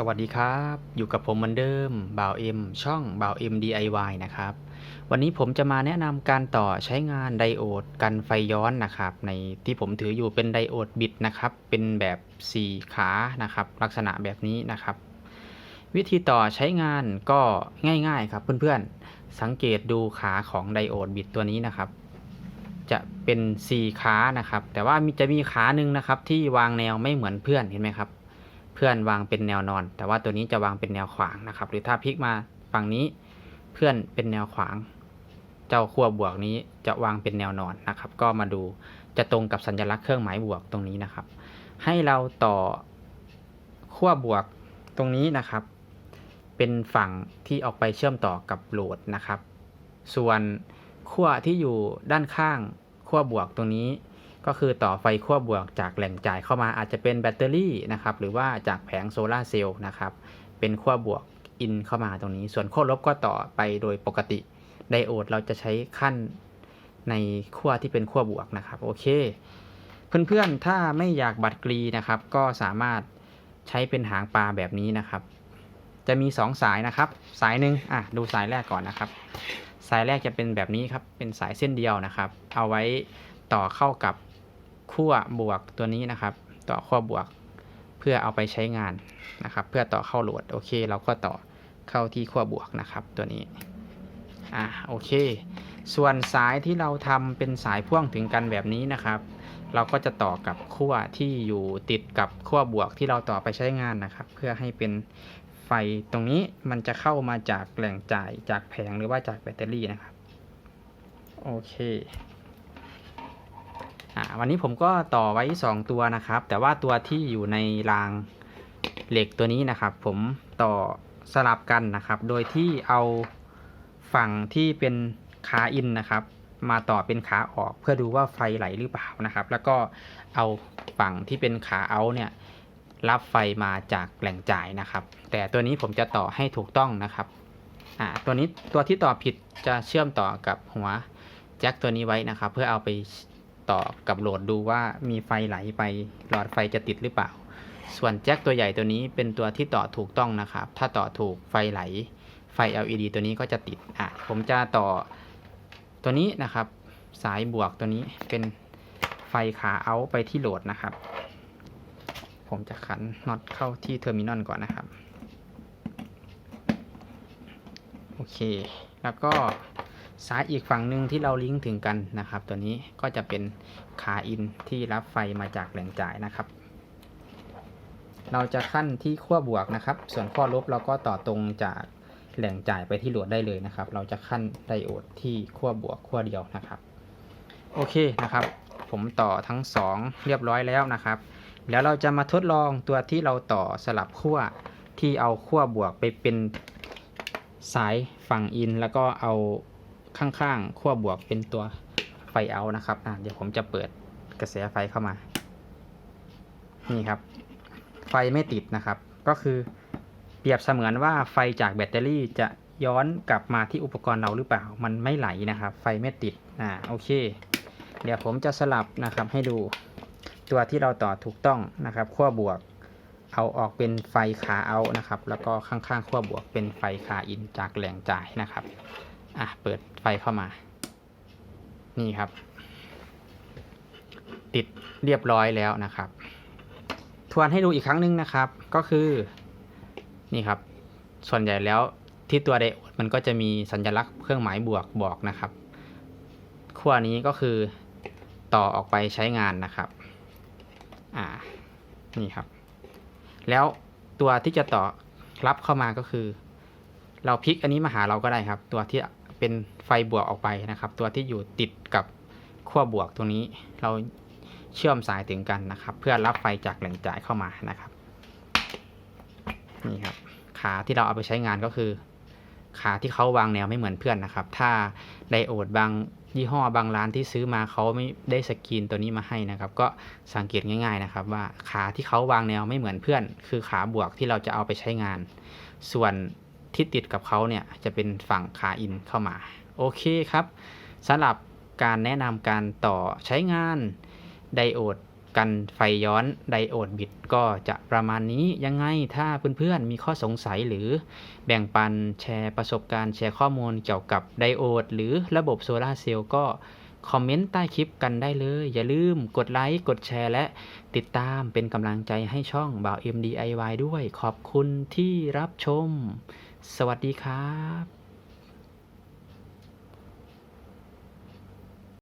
สวัสดีครับ อยู่กับผมเหมือนเดิมบ่าวเอ็มช่องบ่าวเอ็ม DIY นะครับ วันนี้ผมจะมาแนะนำการต่อใช้งานไดโอดกันไฟย้อนนะครับ ในที่ผมถืออยู่เป็นไดโอดบิดนะครับ เป็นแบบ 4 ขานะครับ ลักษณะแบบนี้นะครับ วิธีต่อใช้งานก็ง่ายๆครับเพื่อนๆ สังเกตดูขาของไดโอดบิดตัวนี้นะครับ จะเป็น 4 ขานะครับ แต่ว่ามีจะมีขาหนึ่งนะครับที่วางแนวไม่เหมือนเพื่อนเห็นไหมครับ เพื่อนวางเป็นแนวนอน แต่ว่าตัวนี้จะวางเป็นแนวขวางนะครับ หรือถ้าพลิกมาฝั่งนี้เพื่อนเป็นแนวขวาง เจ้าขั้วบวกนี้จะวางเป็นแนวนอนนะครับ ก็มาดูจะตรงกับสัญลักษณ์เครื่องหมายบวกตรงนี้นะครับ ให้เราต่อขั้วบวกตรงนี้นะครับ เป็นฝั่งที่ออกไปเชื่อมต่อกับโหลดนะครับ ส่วนขั้วที่อยู่ด้านข้างขั้วบวกตรงนี้ ก็คือต่อไฟขั้วบวกจากแหล่งจ่ายเข้ามาอาจจะเป็นแบตเตอรี่นะครับหรือว่าจากแผงโซลาเซลล์นะครับเป็นขั้วบวกอินเข้ามาตรงนี้ ส่วนขั้วลบก็ต่อไปโดยปกติไดโอดเราจะใช้ขั้นในขั้วที่เป็นขั้วบวกนะครับโอเค เพื่อนๆถ้าไม่อยากบัดกรีนะครับ ก็สามารถใช้เป็นหางปลาแบบนี้นะครับ จะมี 2 สายนะครับ สายหนึ่งอะดูสายแรกก่อนนะครับ สายแรกจะเป็นแบบนี้ครับเป็นสายเส้นเดียวนะครับ เอาไว้ต่อเข้ากับ ขั้วบวกตัวนี้นะครับ ต่อขั้วบวกเพื่อเอาไปใช้งานนะครับ เพื่อต่อเข้าโหลดโอเค เราก็ต่อเข้าที่ขั้วบวกนะครับ ตัวนี้อะโอเค ส่วนสายที่เราทำเป็นสายพ่วงถึงกันแบบนี้นะครับ เราก็จะต่อกับขั้วที่อยู่ติดกับขั้วบวกที่เราต่อไปใช้งานนะครับ เพื่อให้เป็นไฟตรงนี้มันจะเข้ามาจากแหล่งจ่ายจากแผงหรือว่าจากแบตเตอรี่นะครับ โอเค อ่าวันนี้ผมก็ต่อไว้ 2 ตัวนะครับ แต่ว่าตัวที่อยู่ในรางเหล็กตัวนี้นะครับ ผมต่อสลับกันนะครับ โดยที่เอาฝั่งที่เป็นขาอินนะครับ มาต่อเป็นขาออกเพื่อดูว่าไฟไหลหรือเปล่านะครับ แล้วก็เอาฝั่งที่เป็นขาเอาเนี่ยรับไฟมาจากแหล่งจ่ายนะครับ แต่ตัวนี้ผมจะต่อให้ถูกต้องนะครับอ่าตัวนี้ตัวที่ต่อผิดจะเชื่อมต่อกับหัวแจ็คตัวนี้ไว้นะครับ เพื่อเอาไป ต่อกับโหลดดูว่ามีไฟไหลไปหลอดไฟจะติดหรือเปล่า ส่วนแจ็คตัวใหญ่ตัวนี้เป็นตัวที่ต่อถูกต้องนะครับ ถ้าต่อถูกไฟไหล ไฟ LED ตัวนี้ก็จะติดอะผมจะต่อตัวนี้นะครับ สายบวกตัวนี้เป็นไฟขาเอาไปที่โหลดนะครับ ผมจะขันน็อตเข้าที่เทอร์มินอลก่อนนะครับ โอเค แล้วก็ สายอีกฝั่งหนึ่งที่เราลิงก์ถึงกันนะครับ ตัวนี้ก็จะเป็นขาอินที่รับไฟมาจากแหล่งจ่ายนะครับ เราจะขั้นที่ขั้วบวกนะครับ ส่วนขั้วลบเราก็ต่อตรงจากแหล่งจ่ายไปที่โหลดได้เลยนะครับ เราจะขั้นไดโอดที่ขั้วบวกขั้วเดียวนะครับ โอเคนะครับ ผมต่อทั้งสองเรียบร้อยแล้วนะครับ แล้วเราจะมาทดลองตัวที่เราต่อสลับขั้วที่เอาขั้วบวกไปเป็นสายฝั่งอิน แล้วก็เอา ข้างๆขั้วบวกเป็นตัวไฟเอานะครับอะเดี๋ยวผมจะเปิดกระแสไฟเข้ามา นี่ครับ ไฟไม่ติดนะครับ ก็คือเปรียบเสมือนว่าไฟจากแบตเตอรี่จะย้อนกลับมาที่อุปกรณ์เราหรือเปล่า มันไม่ไหลนะครับ ไฟไม่ติด อ่า โอเค เดี๋ยวผมจะสลับนะครับให้ดู ตัวที่เราต่อถูกต้องนะครับขั้วบวก เอาออกเป็นไฟขาเอานะครับ แล้วก็ข้างๆขั้วบวกเป็นไฟขาอินจากแหล่งจ่ายนะครับ อะ เปิดไฟเข้ามา นี่ครับ ติดเรียบร้อยแล้วนะครับ ทวนให้ดูอีกครั้งหนึงนะครับ ก็คือ นี่ครับ ส่วนใหญ่แล้วที่ตัวไดโอดมันก็จะมีสัญลักษณ์เครื่องหมายบวกบอกนะครับขั้วนี้ก็คือต่อออกไปใช้งานนะครับ อ่า นี่ครับ แล้วตัวที่จะต่อรับเข้ามาก็คือ เราพลิกอันนี้มาหาเราก็ได้ครับ ตัวที่ เป็นไฟบวกออกไปนะครับ ตัวที่อยู่ติดกับขั้วบวกตรงนี้เราเชื่อมสายถึงกันนะครับ เพื่อรับไฟจากแหล่งจ่ายเข้ามานะครับนี่ครับขาที่เราเอาไปใช้งานก็คือ ขาที่เขาวางแนวไม่เหมือนเพื่อนนะครับ ถ้าไดโอดบางยี่ห้อบางร้านที่ซื้อมาเขาไม่ได้สกรีนตัวนี้มาให้นะครับ ก็สังเกตง่ายๆนะครับ ว่าขาที่เขาวางแนวไม่เหมือนเพื่อน คือขาบวกที่เราจะเอาไปใช้งาน ส่วน ที่ติดกับเขาเนี่ยจะเป็นฝั่งขาอินเข้ามา โอเคครับสำหรับการแนะนำการต่อใช้งานไดโอดกันไฟย้อนไดโอดบิดก็จะประมาณนี้ยังไงถ้าเพื่อนๆมีข้อสงสัยหรือแบ่งปันแชร์ประสบการณ์แชร์ข้อมูลเกี่ยวกับไดโอดหรือระบบโซลาเซลล์ก็คอมเมนต์ใต้คลิปกันได้เลย อย่าลืมกดไลค์กดแชร์และติดตามเป็นกำลังใจให้ช่องบ่าว MDIY ด้วยขอบคุณที่รับชม สวัสดีครับ